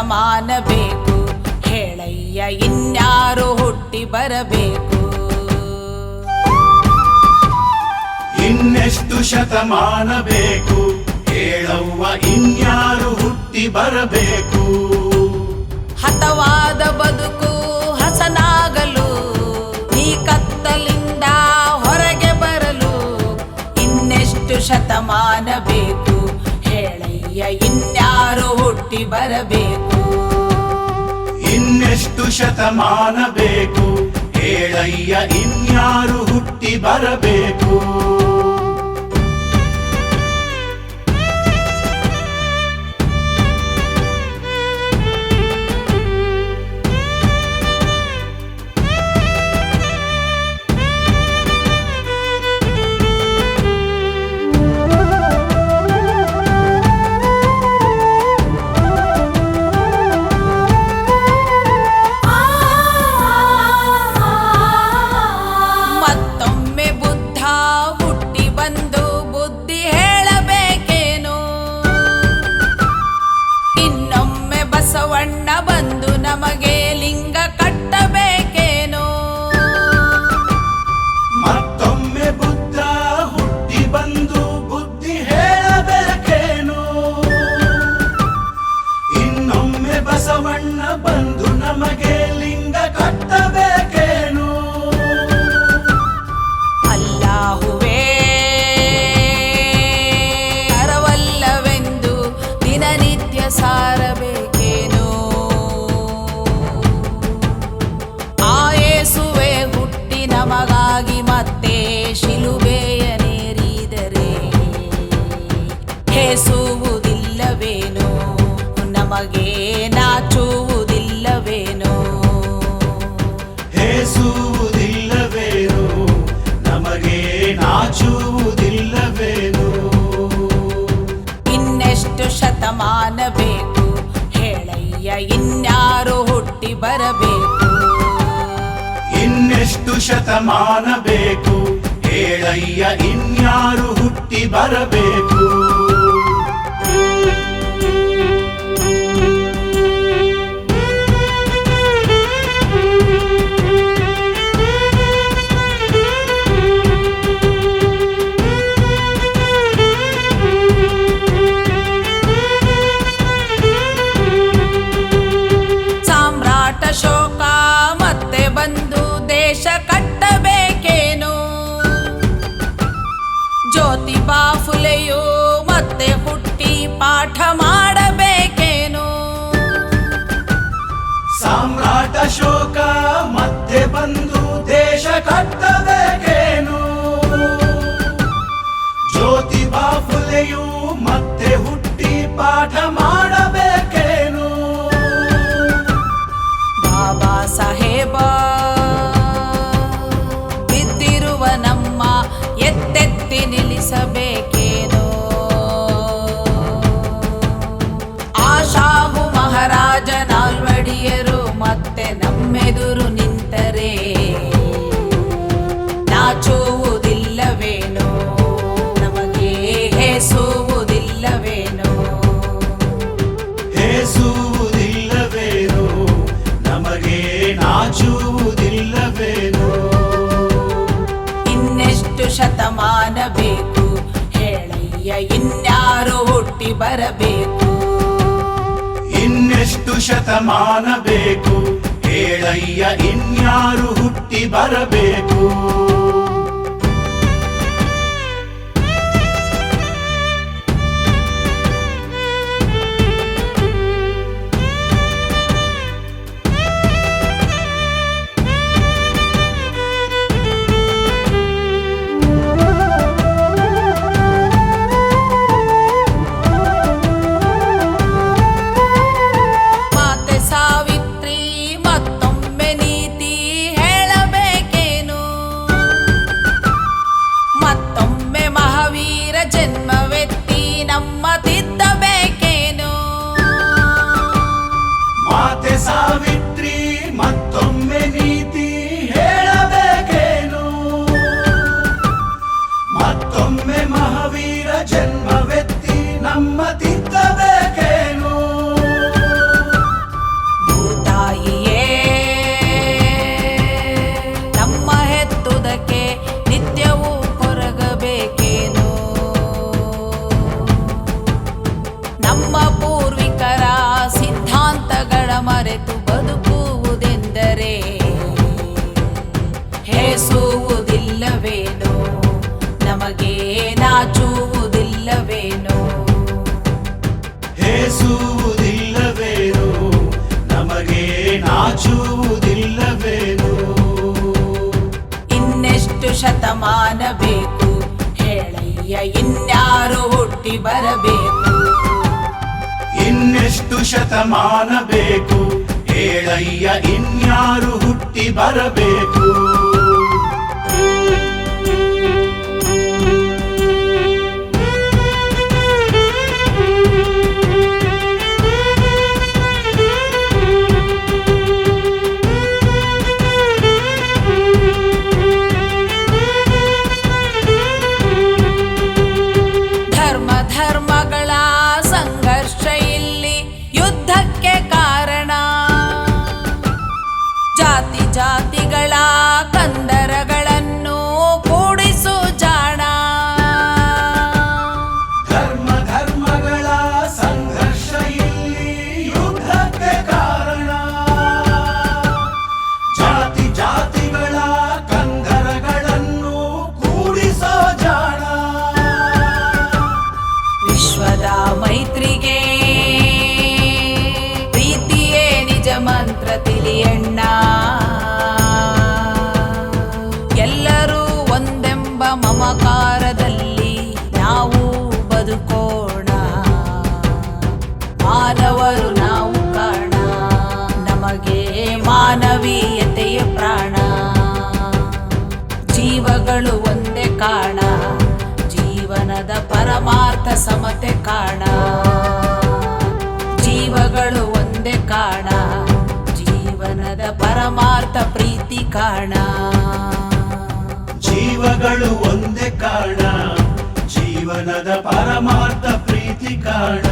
ಶತಮಾನ ಬೇಕು ಹೇಳಯ್ಯ ಇನ್ಯಾರು ಹುಟ್ಟಿ ಬರಬೇಕು? ಇನ್ನೆಷ್ಟು ಶತಮಾನ ಬೇಕು ಹೇಳವ್ವ ಇನ್ಯಾರು ಹುಟ್ಟಿ ಬರಬೇಕು? ಹತವಾದ ಬದುಕು ಹಸನಾಗಲು ಈ ಕತ್ತಲಿಂದ ಹೊರಗೆ ಬರಲು ಇನ್ನೆಷ್ಟು ಶತಮಾನ ಬೇಕು ಹೇಳಯ್ಯ ಹುಟ್ಟಿ ಬರಬೇಕು. ಇನ್ನೆಷ್ಟು ಶತಮಾನ ಬೇಕು? ಹೇಳಯ್ಯ ಇನ್ಯಾರು ಹುಟ್ಟಿ ಬರಬೇಕು? ಮತ್ತೆ ಹೇಸುವುದಿಲ್ಲವೇನೋ? ನೇರಿದರೆ ಹೇಸುವುದಿಲ್ಲವೇನು ನಮಗೆ ನಾಚುವುದಿಲ್ಲವೇನೋ? ಹೇಸುವುದಿಲ್ಲವೇನೋ? ನಮಗೆ ನಾಚುವುದಿಲ್ಲವೇನೋ? ಇನ್ನೆಷ್ಟು ಶತಮಾನ ಬೇಕು ಹೇಳಯ್ಯ ಇನ್ಯಾರು ಹುಟ್ಟಿ ಬರಬೇಕು? ಇನ್ನೆಷ್ಟು ಶತಮಾನ ಬೇಕು ಹೇಳಯ್ಯ ಇನ್ಯಾರು ಹುಟ್ಟಿ ಬರಬೇಕು? ಬಂದು ದೇಶ ಕಟ್ಟಬೇಕೇನು ಶತಮಾನ ಬೇಕು ಹೇಳಯ್ಯ ಇನ್ಯಾರು ಹುಟ್ಟಿ ಬರಬೇಕು. ಇನ್ನೆಷ್ಟು ಶತಮಾನ ಬೇಕು ಹೇಳಯ್ಯ ಇನ್ಯಾರು ಹುಟ್ಟಿ ಬರಬೇಕು. ಶತಮಾನ ಬೇಕು ಹೇಳಯ್ಯ ಇನ್ಯಾರು ಹುಟ್ಟಿ ಬರಬೇಕು? ಇನ್ನೆಷ್ಟು ಶತಮಾನ ಬೇಕು? ಹೇಳಯ್ಯ ಇನ್ಯಾರು ಹುಟ್ಟಿ ಬರಬೇಕು? ಜಾತಿ ಜಾತಿಗಳ ಕಂದರಗಳನ್ನು ಕೂಡಿಸು ಜಾಣ. ಧರ್ಮ ಧರ್ಮಗಳ ಸಂಘರ್ಷ ಇಲ್ಲಿ ಯುದ್ಧಕ್ಕೆ ಕಾರಣ. ಜಾತಿ ಜಾತಿಗಳ ಕಂದರಗಳನ್ನು ಕೂಡಿಸೋ ಜಾಣ. ವಿಶ್ವದ ಮೈತ್ರಿಗೆ ಪ್ರೀತಿಯೇ ನಿಜ ಮಂತ್ರ ತಿಳಿಯಣ್ಣ. ಪರಮಾರ್ಥ ಪ್ರೀತಿ ಕಾಣ ಜೀವಗಳು ಒಂದೇ ಕಾರಣ. ಜೀವನದ ಪರಮಾರ್ಥ ಪ್ರೀತಿ ಕಾಣ